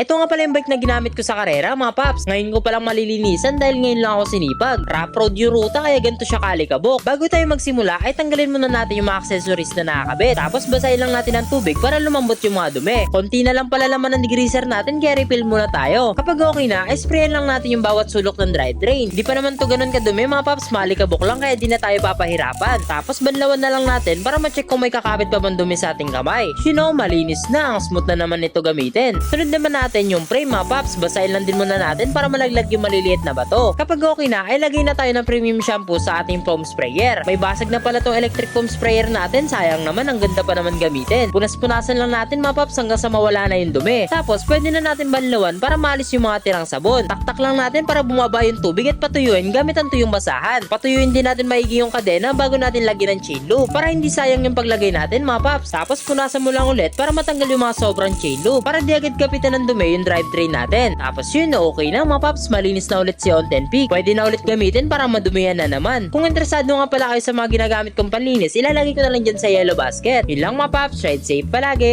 Ito nga pala yung bike na ginamit ko sa karera mga paps. Ngayon ko palang malilinisan dahil ngayon lang ako sinipag. Rough road yung ruta kaya ganito siya kalikabok. Bago tayo magsimula ay tanggalin muna natin yung mga accessories na nakakabit. Tapos basahin lang natin ng tubig para lumambot yung mga dumi. Konti na lang pala laman ng degreaser natin kaya refill muna tayo. Kapag okay na, ay sprayan lang natin yung bawat sulok ng dry drain. Di pa naman to ganun kadumi mga paps, malikabok lang kaya di na tayo papahirapan. Tapos banlawan na lang natin para ma-check kung may kakabit pa bang dumi sa ating kamay. You know, malinis na, ang smooth na naman ito gamitin. Sunod naman natin yung frame mga paps, basahin lang din muna natin para malaglag yung maliliit na bato. Kapag okay na, ay lagay na tayo ng premium shampoo sa ating foam sprayer. May basag na pala tong electric foam sprayer natin, sayang naman, ang ganda pa naman gamitin. Punas-punasan lang natin mga paps hanggang sa mawala na yung dumi. Tapos pwede na natin banlawan para maalis yung mga tirang sabon. Taktak lang natin para bumaba yung tubig at patuyuin gamit ang tuyong basahan. Patuyuin din natin maigi yung kadena bago natin lagyan ng chain loop para hindi sayang yung paglagay natin mga paps. Tapos punasan mo lang ulit para matanggal yung mga sobrang chain loop para di agad kapitan ng dumi yung drivetrain natin. Tapos yun, okay na mga paps, malinis na ulit si On 10 Peak. Pwede na ulit gamitin para madumihan na naman. Kung interesado nga pala kayo sa mga ginagamit kong panlinis, ilalagay ko na lang dyan sa yellow basket. Yun lang mga paps, ride safe palagi.